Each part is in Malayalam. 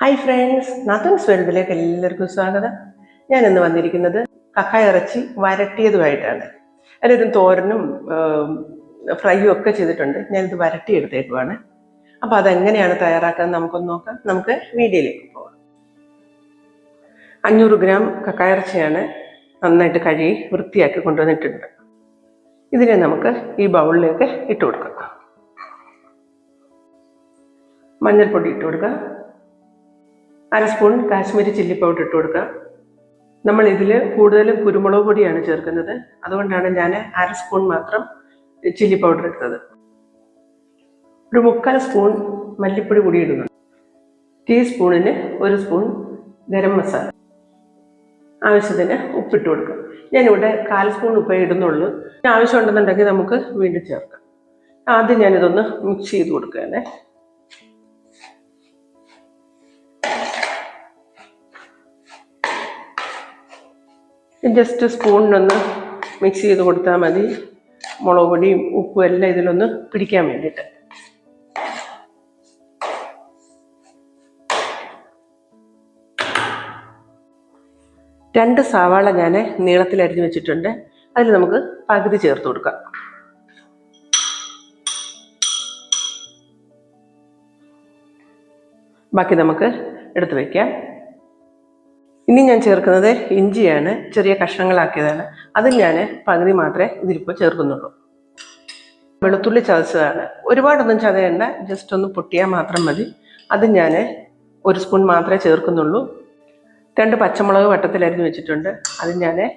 ഹായ് ഫ്രണ്ട്സ് നത്തൻസ് വേൾഡിലേക്ക് എല്ലാവർക്കും സ്വാഗതം. ഞാൻ ഇന്ന് വന്നിരിക്കുന്നത് കക്ക ഇറച്ചി വരട്ടിയതുമായിട്ടാണ്. അതിലിത് തോരനും ഫ്രൈയും ഒക്കെ ചെയ്തിട്ടുണ്ട്. ഞാനിത് വരട്ടി എടുത്തേക്കുവാണ് അപ്പോൾ അതെങ്ങനെയാണ് തയ്യാറാക്കാൻ നമുക്കൊന്ന് നോക്കാം. നമുക്ക് വീഡിയോയിലേക്ക് പോകാം അഞ്ഞൂറ് ഗ്രാം കക്ക ഇറച്ചിയാണ് നന്നായിട്ട് കഴുകി വൃത്തിയാക്കി കൊണ്ടുവന്നിട്ടുണ്ട്. ഇതിനെ നമുക്ക് ഈ ബൗളിലേക്ക് ഇട്ട് കൊടുക്കാം. മഞ്ഞൾപ്പൊടി ഇട്ട് കൊടുക്കുക അര സ്പൂൺ കാശ്മീരി ചില്ലി പൗഡർ ഇട്ട് കൊടുക്കുക. നമ്മൾ ഇതിൽ കൂടുതലും കുരുമുളക് പൊടിയാണ് ചേർക്കുന്നത്. അതുകൊണ്ടാണ് ഞാൻ അര സ്പൂൺ മാത്രം ചില്ലി പൗഡർ എടുത്തത് ഒരു മുക്കാൽ സ്പൂൺ മല്ലിപ്പൊടി കൂടി ഇടുന്നു. ടീസ്പൂണിന് ഒരു സ്പൂൺ ഗരം മസാല. ആവശ്യത്തിന് ഉപ്പിട്ട് കൊടുക്കുക. ഞാനിവിടെ കാൽ സ്പൂൺ ഉപ്പേ ഇടുന്നുള്ളൂ. ആവശ്യമുണ്ടെന്നുണ്ടെങ്കിൽ നമുക്ക് വീണ്ടും ചേർക്കാം. ആദ്യം ഞാനിതൊന്ന് മിക്സ് ചെയ്ത് കൊടുക്കുകയാണേ. ജസ്റ്റ് സ്പൂണിനൊന്ന് മിക്സ് ചെയ്ത് കൊടുത്താൽ മതി. മുളക് പൊടിയും ഉപ്പും എല്ലാം ഇതിലൊന്ന് പിടിക്കാൻ വേണ്ടിയിട്ട്. രണ്ട് സവാള ഞാൻ നീളത്തിൽ അരിഞ്ഞു വെച്ചിട്ടുണ്ട്. അതിൽ നമുക്ക് പകുതി ചേർത്ത് കൊടുക്കാം. ബാക്കി നമുക്ക് എടുത്ത് വയ്ക്കാം ഇനി ഞാൻ ചേർക്കുന്നത് ഇഞ്ചിയാണ്. ചെറിയ കഷ്ണങ്ങളാക്കിയതാണ്. അത് ഞാൻ പകുതി മാത്രമേ ഇതിലിപ്പോൾ ചേർക്കുന്നുള്ളൂ. വെളുത്തുള്ളി ചതച്ചതാണ്. ഒരുപാടൊന്നും ചതയണ്ട. ജസ്റ്റ് ഒന്ന് പൊട്ടിയാൽ മാത്രം മതി. അത് ഞാൻ ഒരു സ്പൂൺ മാത്രമേ ചേർക്കുന്നുള്ളൂ. രണ്ട് പച്ചമുളക് വട്ടത്തിൽ അരിഞ്ഞ് വെച്ചിട്ടുണ്ട്. അത് ഞാൻ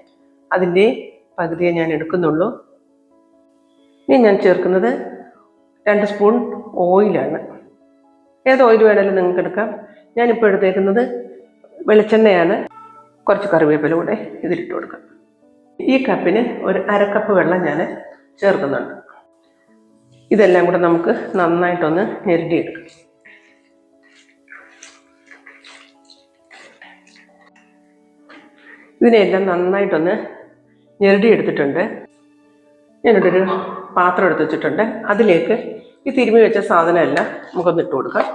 അതിന്റെ പകുതിയെ ഞാൻ എടുക്കുന്നുള്ളൂ. ഇനി ഞാൻ ചേർക്കുന്നത് രണ്ട് സ്പൂൺ ഓയിലാണ്. ഏത് ഓയിൽ വേണമെങ്കിലും നിങ്ങൾക്ക് എടുക്കാം. ഞാനിപ്പോൾ എടുത്തേക്കുന്നത് വെളിച്ചെണ്ണയാണ് കുറച്ച് കറിവേപ്പില കൂടെ ഇതിലിട്ട് കൊടുക്കുക ഈ കപ്പിന് ഒരു അരക്കപ്പ് വെള്ളം ഞാൻ ചേർക്കുന്നുണ്ട്. ഇതെല്ലാം കൂടെ നമുക്ക് നന്നായിട്ടൊന്ന് ഞെരുടിയെടുക്കാം ഇതിനെല്ലാം നന്നായിട്ടൊന്ന് ഞെരടി എടുത്തിട്ടുണ്ട് ഞാനിവിടെ ഒരു പാത്രം എടുത്ത് വെച്ചിട്ടുണ്ട്. അതിലേക്ക് ഈ തിരുമി വെച്ച സാധനമെല്ലാം നമുക്കൊന്ന് ഇട്ട് കൊടുക്കാം.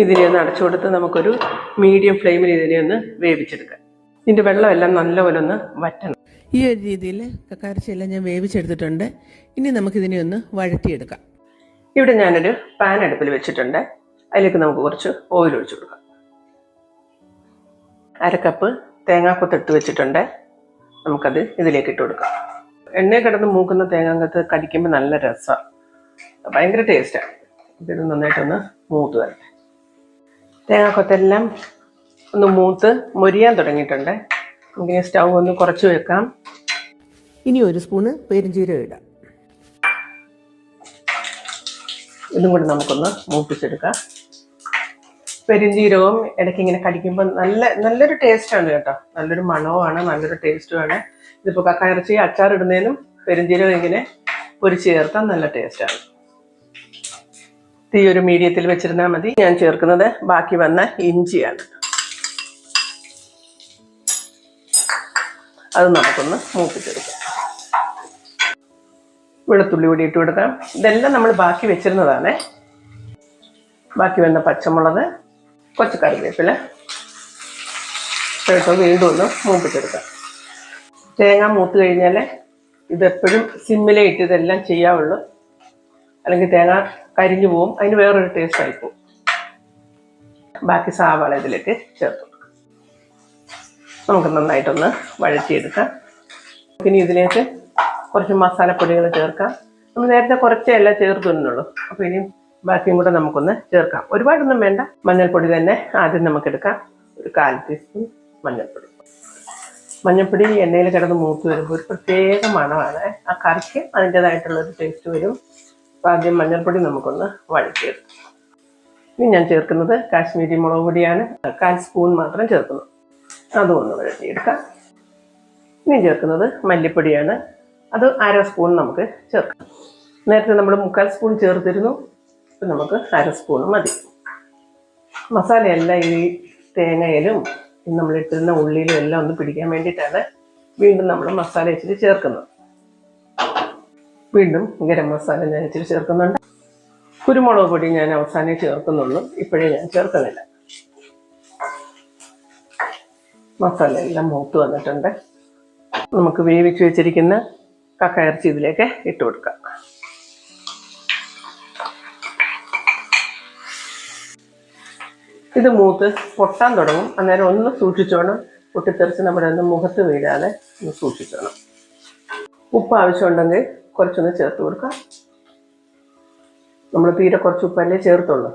ഇതിനെ ഒന്ന് അടച്ചു കൊടുത്ത് നമുക്കൊരു മീഡിയം ഫ്ലെയിമിൽ ഇതിനെ ഒന്ന് വേവിച്ചെടുക്കാം. ഇതിന്റെ വെള്ളമെല്ലാം നല്ലപോലെ ഒന്ന് വറ്റണം. ഈ ഒരു രീതിയിൽ കക്കാരച്ചയെല്ലാം ഞാൻ വേവിച്ചെടുത്തിട്ടുണ്ട്. ഇനി നമുക്കിതിനെ ഒന്ന് വഴറ്റിയെടുക്കാം. ഇവിടെ ഞാനൊരു പാൻ അടുപ്പിൽ വെച്ചിട്ടുണ്ട്. അതിലേക്ക് നമുക്ക് കുറച്ച് ഓയിൽ ഒഴിച്ചു കൊടുക്കാം. അരക്കപ്പ് തേങ്ങാക്കൊത്തിട്ട് വെച്ചിട്ടുണ്ട്. നമുക്കത് ഇതിലേക്ക് ഇട്ട് കൊടുക്കാം. എണ്ണയിൽ കിടന്ന് മൂക്കുന്ന തേങ്ങാക്കത്ത് കടിക്കുമ്പോൾ നല്ല രസമാണ് ഭയങ്കര ടേസ്റ്റാണ് ഇത് നന്നായിട്ടൊന്ന് മൂത്ത് വരട്ടെ. തേങ്ങാക്കൊത്തെല്ലാം ഒന്ന് മൂത്ത് മൊരിയാൻ തുടങ്ങിയിട്ടുണ്ട്. നമുക്കിനി സ്റ്റൗ ഒന്ന് കുറച്ച് വെക്കാം. ഇനി ഒരു സ്പൂണ് പെരിഞ്ചീരകം ഇടാം. ഇതും കൂടി നമുക്കൊന്ന് മൂപ്പിച്ചെടുക്കാം. പെരിഞ്ചീരകവും ഇടയ്ക്ക് ഇങ്ങനെ കടിക്കുമ്പോൾ നല്ല നല്ലൊരു ടേസ്റ്റാണ് കേട്ടോ. നല്ലൊരു മണവുമാണ് നല്ലൊരു ടേസ്റ്റുമാണ് ഇതിപ്പോൾ കക്കയിറച്ചി അച്ചാറിടുന്നതിനും പെരിഞ്ചീരകം ഇങ്ങനെ പൊരിച്ച് ചേർത്താൽ നല്ല ടേസ്റ്റാണ് തീ ഒരു മീഡിയത്തിൽ വെച്ചിരുന്നാൽ മതി. ഞാൻ ചേർക്കുന്നത് ബാക്കി വന്ന ഇഞ്ചിയാണ്. അത് നമുക്കൊന്ന് മൂപ്പിച്ചെടുക്കാം. വെളുത്തുള്ളി കൂടി ഇട്ട് കൊടുക്കാം. ഇതെല്ലാം നമ്മൾ ബാക്കി വെച്ചിരുന്നതാണ്. ബാക്കി വന്ന പച്ചമുളക് കുറച്ച് കറിവേപ്പില ഇട്ട് വീണ്ടും ഒന്ന് മൂപ്പിച്ചെടുക്കാം. തേങ്ങ മൂത്ത് കഴിഞ്ഞാൽ ഇതെപ്പോഴും സിമ്മിലേ ഇട്ട് ഇതെല്ലാം ചെയ്യാവുള്ളൂ. അല്ലെങ്കിൽ തേങ്ങ കരിഞ്ഞു പോവും. അതിന് വേറൊരു ടേസ്റ്റ് ആയി പോവും. ബാക്കി സാവാള ഇതിലേക്ക് ചേർത്ത് നമുക്ക് നന്നായിട്ടൊന്ന് വഴറ്റിയെടുക്കാം. പിന്നെ ഇതിലേക്ക് കുറച്ച് മസാലപ്പൊടികൾ ചേർക്കാം. നമ്മൾ നേരത്തെ കുറച്ചേ എല്ലാം ചേർത്തുന്നുള്ളൂ അപ്പോൾ ഇനിയും ബാക്കിയും കൂടെ നമുക്കൊന്ന് ചേർക്കാം. ഒരുപാടൊന്നും വേണ്ട. മഞ്ഞൾപ്പൊടി തന്നെ ആദ്യം നമുക്ക് എടുക്കാം ഒരു കാൽ ടീസ്പൂൺ മഞ്ഞൾപ്പൊടി. മഞ്ഞൾപ്പൊടി എണ്ണയിൽ കിടന്ന് മൂത്ത് വരുമ്പോൾ ഒരു പ്രത്യേക മണമാണ്. ആ കറിക്ക് അതിന്റെതായിട്ടുള്ളൊരു ടേസ്റ്റ് വരും. അപ്പോൾ ആദ്യം മഞ്ഞൾപ്പൊടി നമുക്കൊന്ന് വഴറ്റിയെടുക്കാം. ഇനി ഞാൻ ചേർക്കുന്നത് കാശ്മീരി മുളക് പൊടിയാണ്. കാൽ സ്പൂൺ മാത്രം ചേർക്കുന്നു. അതും ഒന്ന് വഴറ്റിയെടുക്കാം. ഇനി ചേർക്കുന്നത് മല്ലിപ്പൊടിയാണ്. അത് അര സ്പൂൺ നമുക്ക് ചേർക്കാം. നേരത്തെ നമ്മൾ മുക്കാൽ സ്പൂൺ ചേർത്തിരുന്നു. ഇപ്പം നമുക്ക് അര സ്പൂൺ മതി. മസാലയെല്ലാം ഈ തേങ്ങയിലും നമ്മൾ ഇട്ടിരുന്ന ഉള്ളിയിലും എല്ലാം ഒന്ന് പിടിക്കാൻ വേണ്ടിയിട്ടാണ് വീണ്ടും നമ്മൾ മസാല ഇച്ചിരി ചേർക്കുന്നത്. വീണ്ടും ഗരം മസാല ഞാൻ ഇച്ചിരി ചേർക്കുന്നുണ്ട്. കുരുമുളക് പൊടി ഞാൻ അവസാനം ചേർക്കുന്നുള്ളൂ. ഇപ്പോഴേ ഞാൻ ചേർക്കുന്നില്ല. മസാല എല്ലാം മൂത്ത് വന്നിട്ടുണ്ട്. നമുക്ക് വേവിച്ച് വെച്ചിരിക്കുന്ന കക്ക ഇറച്ചി ഇതിലേക്ക് ഇട്ട് കൊടുക്കാം. ഇത് മൂത്ത് പൊട്ടാൻ തുടങ്ങും. അന്നേരം ഒന്ന് സൂക്ഷിച്ചോണം. പൊട്ടിത്തെറിച്ച് നമ്മുടെ ഒന്ന് മുഖത്ത് വീഴാതെ ഒന്ന് സൂക്ഷിച്ചോണം. ഉപ്പ് ആവശ്യമുണ്ടെങ്കിൽ കുറച്ചൊന്ന് ചേർത്ത് കൊടുക്കാം. നമ്മൾ തീരെ കുറച്ച് ഉപ്പല്ലേ ചേർത്തുള്ളൂ.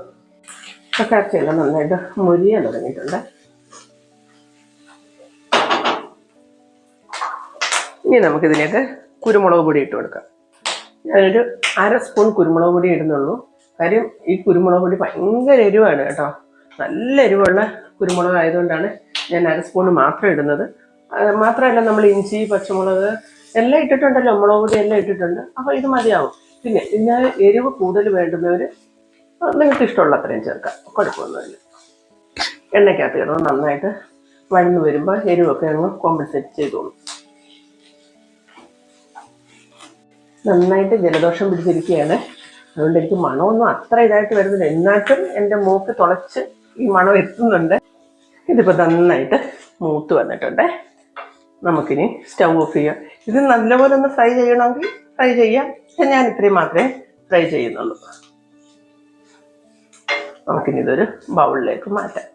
കക്കാച്ചിയെല്ലാം നന്നായിട്ട് മുരിയാൻ തുടങ്ങിയിട്ടുണ്ട്. ഇനി നമുക്കിതിലേക്ക് കുരുമുളക് പൊടി ഇട്ട് കൊടുക്കാം. ഞാനൊരു അര സ്പൂൺ കുരുമുളക് പൊടി ഇടുന്നുള്ളൂ. കാര്യം ഈ കുരുമുളക് പൊടി ഭയങ്കര എരിവാണ് കേട്ടോ. നല്ല എരിവുള്ള കുരുമുളക് ആയതുകൊണ്ടാണ് ഞാൻ അര സ്പൂൺ മാത്രം ഇടുന്നത്. മാത്രമല്ല നമ്മൾ ഇഞ്ചി പച്ചമുളക് എല്ലാം ഇട്ടിട്ടുണ്ടല്ലോ മുളക് എല്ലാം ഇട്ടിട്ടുണ്ട്. അപ്പോൾ ഇത് മതിയാവും. പിന്നെ ഞാൻ എരിവ് കൂടുതൽ വേണ്ടുന്നവർ നിങ്ങൾക്ക് ഇഷ്ടമുള്ള അത്രയും ചേർക്കാം. കുഴപ്പമൊന്നുമില്ല എണ്ണയ്ക്കകത്ത് കിടന്ന് നന്നായിട്ട് വഴന്ന് വരുമ്പോൾ എരിവൊക്കെ ഞങ്ങൾ കോമ്പൻസേറ്റ് ചെയ്തോളും. നന്നായിട്ട് ജലദോഷം പിടിച്ചിരിക്കുകയാണ്. അതുകൊണ്ട് എനിക്ക് മണമൊന്നും അത്ര ഇതായിട്ട് വരുന്നില്ല. എന്നാലും എന്റെ മൂക്ക് തുളച്ച് ഈ മണം എത്തുന്നുണ്ട്. ഇതിപ്പോൾ നന്നായിട്ട് മൂത്ത് വന്നിട്ടുണ്ട്. നമുക്കിനി സ്റ്റൗ ഓഫ് ചെയ്യാം. ഇത് നല്ലപോലെ ഒന്ന് ഫ്രൈ ചെയ്യണമെങ്കിൽ ഫ്രൈ ചെയ്യാം. പക്ഷെ ഞാൻ ഇത്രയും മാത്രമേ ഫ്രൈ ചെയ്യുന്നുള്ളൂ. നമുക്കിനി ഇതൊരു ബൗളിലേക്ക് മാറ്റാം.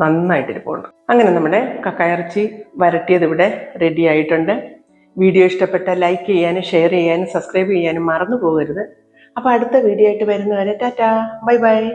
നന്നായിട്ട് ഇരിപ്പുണ്ട് അങ്ങനെ നമ്മുടെ കക്കയിറച്ചി വരട്ടിയത് ഇവിടെ റെഡി ആയിട്ടുണ്ട്. വീഡിയോ ഇഷ്ടപ്പെട്ട ലൈക്ക് ചെയ്യാനും ഷെയർ ചെയ്യാനും സബ്സ്ക്രൈബ് ചെയ്യാനും മറന്നു പോകരുത്. അപ്പോൾ അടുത്ത വീഡിയോ ആയിട്ട് വരുന്നവരെ ടാറ്റാ. Bye bye.